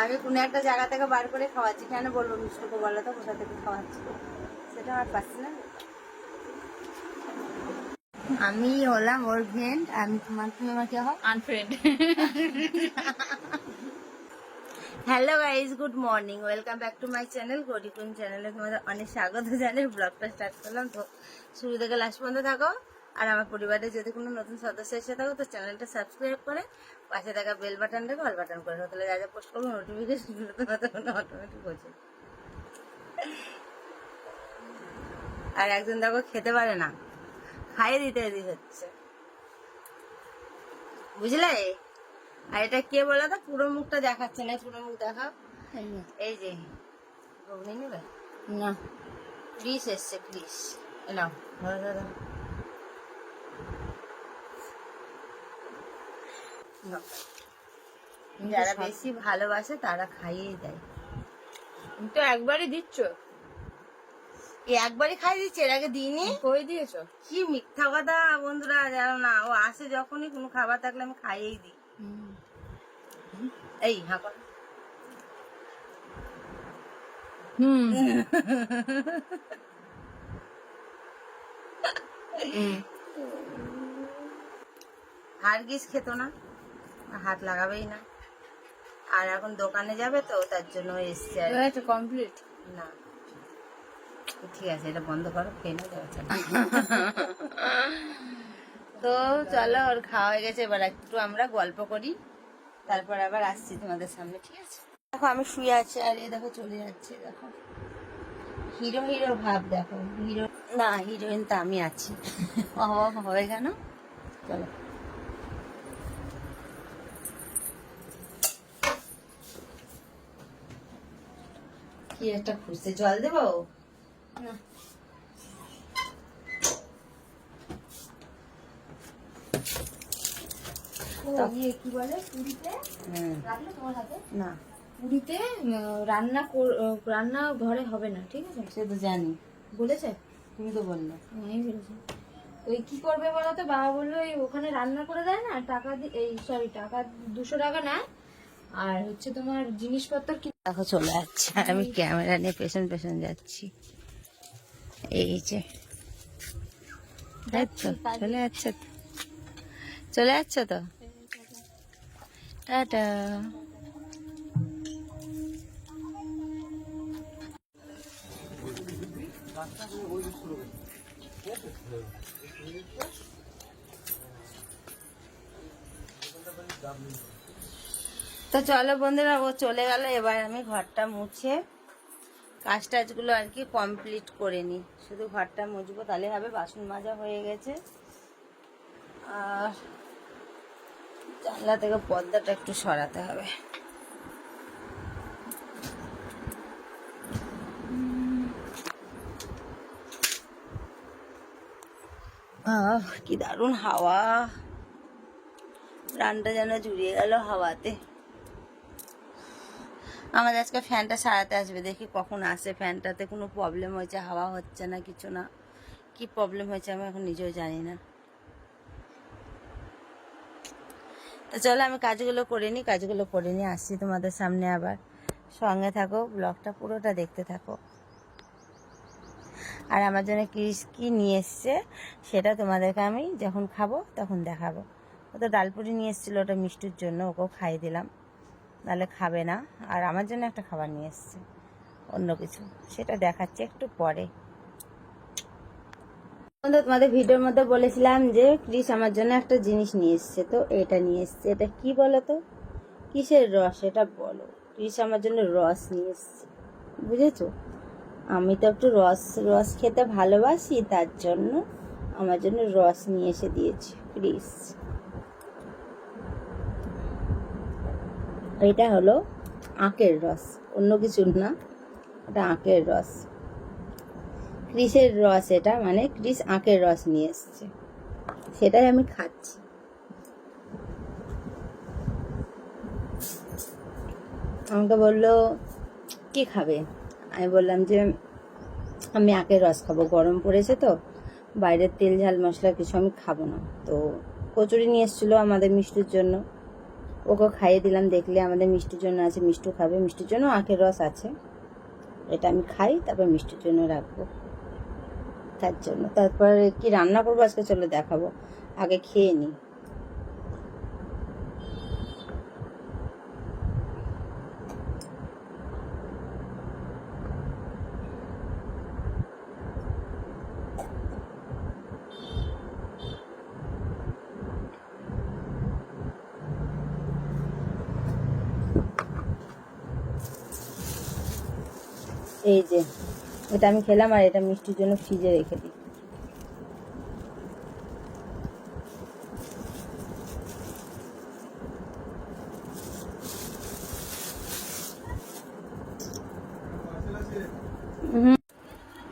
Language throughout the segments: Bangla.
আমি কোনো একটা জায়গা থেকে বার করে খাওয়াচ্ছি। কেন বলব মিষ্টুকে বলো তো কোথা থেকে খাওয়াচ্ছি? সেটা আমার পার্সোনাল আমি হলাম ওর ফ্রেন্ড আমি তোমার তুমি আমাকে হও unfriend hello guys good morning welcome back to my channel গরিকুন চ্যানেলে তোমাদের অনেক স্বাগত জানাই ব্লগটা স্টার্ট করলাম। তো শুরু থেকে লাস্ট পর্যন্ত থাকো। আর আমার পরিবারে যদি কোনো নতুন সদস্য এসে থাকো, তো চ্যানেলটা সাবস্ক্রাইব করে পাশে থাকা বেল বাটনটাকে অল বাটন করে। তাহলে যা যা পোস্ট করব নোটিফিকেশনগুলো নোটিফিকেশন অটোমেটিক বোঝে আর একজন দেখো খেতে পারে না। খাইয়ে দিতে হচ্ছে। বুঝলে? আর এটা কে বলে তো পুরো মুখটা দেখাচ্ছে না পুরো মুখ দেখাও। এই যে ঘুগনি নেবে? না। ক্রিস এসছে ধরো ধরো। নাও। যারা বেশি ভালোবাসে তারা খাইয়ে দেয়। তুমি তো একবারই দিচ্ছ। একবারই খাই দিচ্ছে? এর আগে দিইনি? কই দিয়েছ? কি মিথ্যা কথা বন্ধুরা জানো না। ও আসে যখনই কোনো খাবার থাকলে আমি খাইয়েই দিই। এই হ্যাঁ কর। হুম। হারগিস খেত না হাত লাগাবেই না। আর এখন দোকানে যাবে তো তার জন্য এসছে আর। কমপ্লিট না। ঠিক আছে এটা বন্ধ করো খেয়ে নেবে তো চলো ওর খাওয়া হয়ে গেছে এবার একটু আমরা গল্প করি। তারপর আবার আসছি তোমাদের সামনে, ঠিক আছে? দেখো, আমি শুয়ে আছি আর এ দেখো চলে যাচ্ছে, দেখো। হিরো হিরো ভাব, দেখো। হিরো, না, হিরোইন তো আমি আছি। অভাব হবে কেন? চলো। কি একটা খুঁজতে জল দেবো? না। কি বলে? পুরীতে? রাখলে তোমার হাতে? না। পুরীতে রান্না কর- রান্না ঘরে হবে না ঠিক আছে? সে তো জানি। বলেছে? তুমি তো বললে। আমি বলেছি। ওই কি করবে বলো তো? বাবা বলল এই ওখানে রান্না করে দেয় না? টাকা এই সরি টাকা দুশো টাকা নেয়। আর হচ্ছে তোমার জিনিসপত্র কি দেখো চলে যাচ্ছে। আর আমি ক্যামেরা নিয়ে পেছন পেছন যাচ্ছি। এই যে। তাই তো। চলে যাচ্ছে তো। চলে যাচ্ছে তো? তো চলো বন্ধুরা, ও চলে গেল। এবার আমি ঘরটা মুছে কাজ টাজগুলো আর কি কমপ্লিট করে নিই। শুধু ঘরটা মুছবো, তাহলে হবে বাসন মাজা হয়ে গেছে। আর জানলা থেকে পর্দাটা একটু সরাতে হবে। কি দারুণ হাওয়া। প্রাণটা যেন জুড়িয়ে গেল হাওয়াতে। আমাদের আজকে ফ্যানটা সারাতে আসবে, দেখি কখন আসে। ফ্যানটাতে কোনো প্রবলেম হয়েছে, হাওয়া হচ্ছে না, কিছু না। কি প্রবলেম হয়েছে, আমি এখন নিজেও জানি না। তো চলো আমি কাজগুলো করে নিই, কাজগুলো করে নিয়ে আসছি তোমাদের সামনে আবার। সঙ্গে থাকো, ব্লগটা পুরোটা দেখতে থাকো। আর আমার জন্য কি কি নিয়ে এসছে, সেটা তোমাদেরকে আমি যখন খাব তখন দেখাবো। ও তো ডালপুরি নিয়ে এসেছিল, ওটা মিষ্টির জন্য, ওকেও খাইয়ে দিলাম। নাহলে খাবে না। আর আমার জন্য একটা খাবার নিয়ে এসছে, অন্য কিছু। সেটা দেখাচ্ছে একটু পরে। বন্ধু, তোমাদের ভিডিওর মধ্যে বলেছিলাম যে ক্রিস আমার জন্য একটা জিনিস নিয়ে এসছে তো এটা নিয়ে এসছে। এটা কি বলো তো? কিসের রস? এটা বলো। ক্রিস আমার জন্য রস নিয়ে এসছে। বুঝেছ? আমি তো একটু রস রস খেতে ভালোবাসি তার জন্য আমার জন্য রস নিয়ে এসে দিয়েছে ক্রিস। এটা হলো আখের রস। অন্য কিছু না এটা আখের রস। ক্রিসের রস এটা মানে ক্রিস আখের রস নিয়ে এসছে। সেটাই আমি খাচ্ছি। আমাকে বলল, কি খাবে? আমি বললাম যে, আমি আখের রস খাব, গরম পড়েছে তো, বাইরের তেল, ঝাল, মশলা কিছু আমি খাব না। তো কচুরি নিয়ে এসেছিল আমাদের মিষ্টির জন্য। ওকে খাইয়ে দিলাম, দেখলে আমাদের মিষ্টির জন্য আছে, মিষ্টি খাবে। মিষ্টির জন্য আখের রস আছে। এটা আমি খাই, তারপর মিষ্টির জন্য রাখব। তার জন্য। তারপরে কি রান্না করব আজকে চলো দেখাবো। আগে খেয়ে নিই এই যে এটা আমি খেলাম আর এটা মিষ্টির জন্য ফ্রিজে রেখে দিই হুম।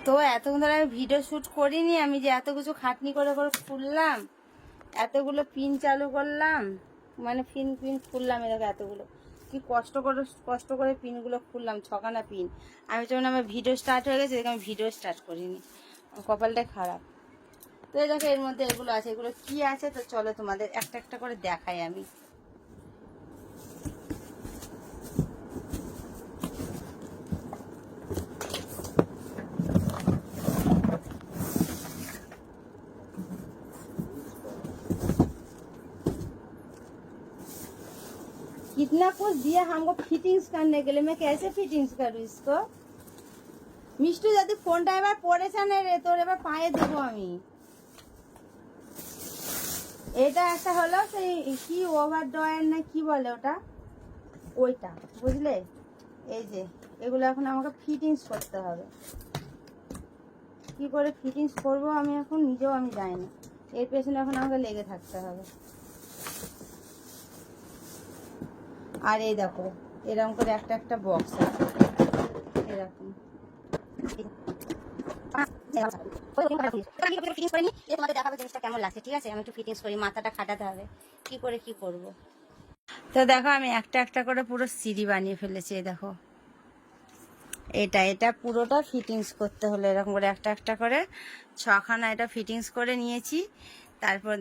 তো এতক্ষণ ধরে আমি ভিডিও শ্যুট করিনি আমি যে এত কিছু খাটনি করে করে খুললাম এতগুলো পিন চালু করলাম মানে পিন পিন খুললাম এরকম এতগুলো কি কষ্ট করে কষ্ট করে পিনগুলো খুললাম ছখানা পিন। আমি যখন আমার ভিডিও স্টার্ট হয়ে গেছে আমি ভিডিও স্টার্ট করিনি। কপালটাই কপালটা খারাপ। তো এই দেখো, এর মধ্যে এগুলো আছে। এগুলো কি আছে? তো চলো তোমাদের একটা একটা করে দেখাই আমি। कितना कुछ दिया हमको फिटिंग्स करने के लिए मैं कैसे फिटिंग्स करूँ इसको মিষ্টু যদি ফোনটা এবার পড়েছে না রে তোর এবার পায়ে দেবো আমি এটা একটা হলো সেই কি ওভার ড্রয়ার না কি বলে ওটা ওইটা বুঝলে এই যে এগুলো এখন আমাকে ফিটিংস করতে হবে কি করে ফিটিংস করব আমি এখন নিজেও আমি জানি না এর পেছনে এখন আমাকে লেগে থাকতে হবে আর এই দেখো, এরকম করে একটা একটা বক্স আছে। এরকম। কেমন লাগছে ঠিক আছে আমি একটু ফিটিংস করি মাথাটা খাটাতে হবে করে তো দেখো, আমি একটা একটা করে পুরো সিঁড়ি বানিয়ে ফেলেছি দেখো। এটা এটা পুরোটা ফিটিংস করতে হলো, এরকম করে একটা একটা করে। ছখানা এটা ফিটিংস করে নিয়েছি। তারপর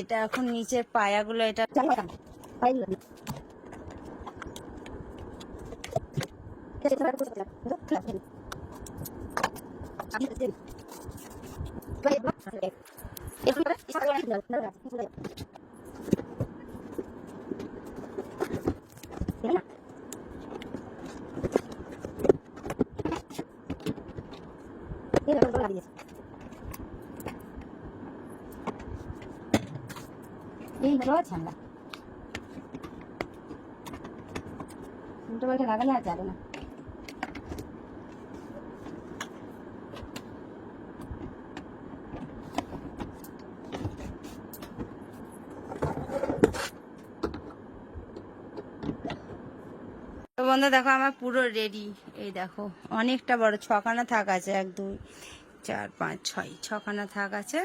এটা এখন নিচের পায়াগুলো, এটা এই হলো ঝান্ডা উল্টো পাল্টা লাগালে আর যাবে না তো বন্ধু, দেখো আমার পুরো রেডি এই দেখো, অনেকটা বড়, ছখানা থাক আছে, এক, দুই, চার, পাঁচ, ছয়, ছখানা থাক আছে।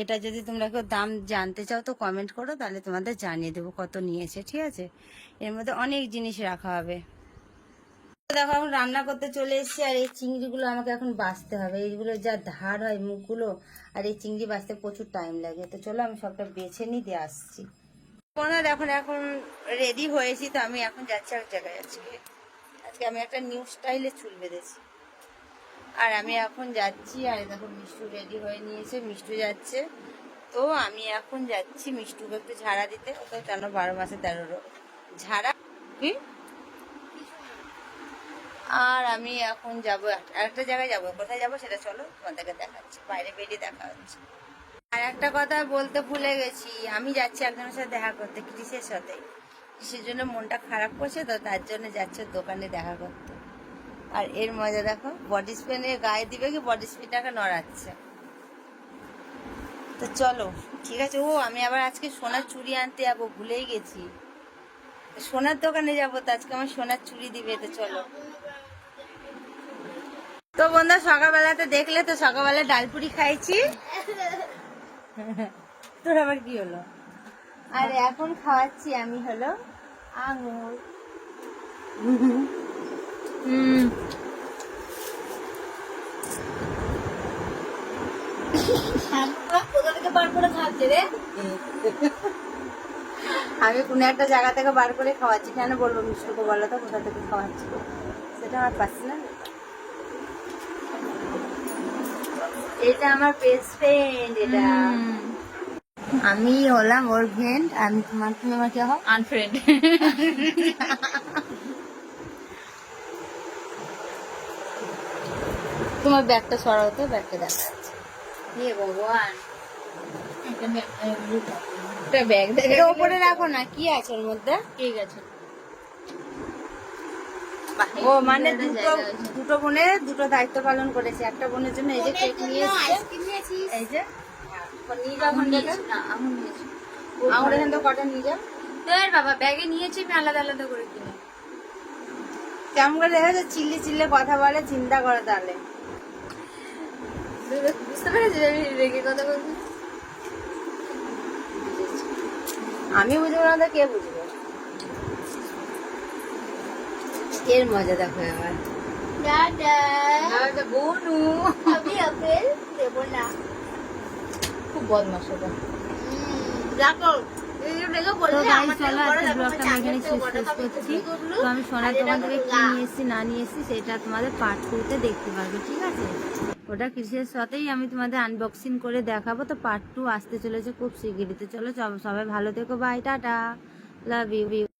এটা যদি তোমরা কেউ দাম জানতে চাও তো কমেন্ট করো, তাহলে তোমাদের জানিয়ে দেবো কত নিয়েছে, ঠিক আছে? এর মধ্যে অনেক জিনিস রাখা হবে। দেখো, এখন রান্না করতে চলে এসেছি, আর এই চিংড়িগুলো আমাকে এখন বাঁচতে হবে। এইগুলো যা ধার হয় মুখগুলো, আর এই চিংড়ি বাঁচতে প্রচুর টাইম লাগে। তো চলো, আমি সবটা বেছে নিই, দিয়ে আসছি। ওনার এখন এখন রেডি হয়েছি তো আমি এখন যাচ্ছি এক জায়গায় আজকে আজকে আমি একটা নিউ স্টাইলে চুল বেঁধেছি। আর আমি এখন যাচ্ছি, আর দেখো মিষ্টু রেডি হয়ে নিয়েছে, মিষ্টু যাচ্ছে। তো আমি এখন যাচ্ছি মিষ্টুকে একটু ঝাড়া দিতে। ওকে কেন বারো মাসে তেরো ঝাড়া? কি? আর আমি এখন যাব একটা জায়গায় যাব। কোথায় যাব সেটা চলো তোমাদেরকে দেখাচ্ছি। বাইরে বেরিয়ে দেখা হচ্ছে। আর একটা কথা বলতে ভুলে গেছি, আমি যাচ্ছি একজনের সাথে দেখা করতে কৃষের সাথে? কৃষির জন্য মনটা খারাপ করছে তো তার জন্য যাচ্ছে দোকানে দেখা করতে। আর এর মজা দেখো বডি স্প্রে গায়ে দিবে কি বডি স্প্রেটাকে নড়াচ্ছে। তো চলো, ঠিক আছে, ও আমি আবার আজকে সোনার চুড়ি আনতে যাব, ভুলেই গেছি। সোনার দোকানে যাব তো, আজকে আমার সোনার চুড়ি দিবে, তো চলো। তো বন্ধু সকালবেলাতে দেখলে তো সকালবেলা ডালপুরি খাইছি। তোর আবার কি হলো? আর এখন খাওয়াচ্ছি আমি হলো আঙুর। হুম। থেকে বার করে খাচ্ছে আমি কোনো একটা জায়গা থেকে বার করে খাওয়াচ্ছি। কেন বলব মিশুকে বলো তো কোথা থেকে খাওয়াচ্ছি? সেটা আমার পার্সোনাল এটা আমার বেস্ট ফ্রেন্ড এটা। আমি হলাম ওর ফ্রেন্ড আমি তোমার তুমি আমার কি হও? আনফ্রেন্ড তোমার ব্যাগটা সরাও তো ব্যাগটা দেখা যাচ্ছে। হে ভগবান। একটা ব্যাগ দেখে এটা উপরে রাখো না কি আছে ওর মধ্যে? ঠিক আছে। ও মানে দুটো দুটো বোনের দুটো দায়িত্ব পালন করেছে। একটা বোনের জন্য এই যে কেক নিয়ে এই যে নিয়ে যাও আমার এখান থেকে কটা নিয়ে যাও। তোর বাবা ব্যাগে নিয়েছি আমি আলাদা আলাদা করে কিনে। কেমন করে দেখা যাচ্ছে? চিল্লি চিল্লে কথা বলে চিন্তা করো তাহলে। বুঝতে আমি রেগে কথা বলছি আমি বুঝব না কে বুঝবে? এর মজা দেখো এবার বনু। আমি আপেল দেবো না। খুব বদমাস ওটা দেখো আমি সোনার দোকান থেকে কি নিয়ে এসেছি না নিয়ে এসেছি সেটা তোমাদের পার্ট টুতে দেখতে পারবে ঠিক আছে? ওটা কিসের সাথেই আমি তোমাদের আনবক্সিং করে দেখাবো। তো পার্ট টু আসতে চলেছে খুব শিগগিরই। তো চলো সব- সবাই ভালো থেকো বাই টাটা। Love you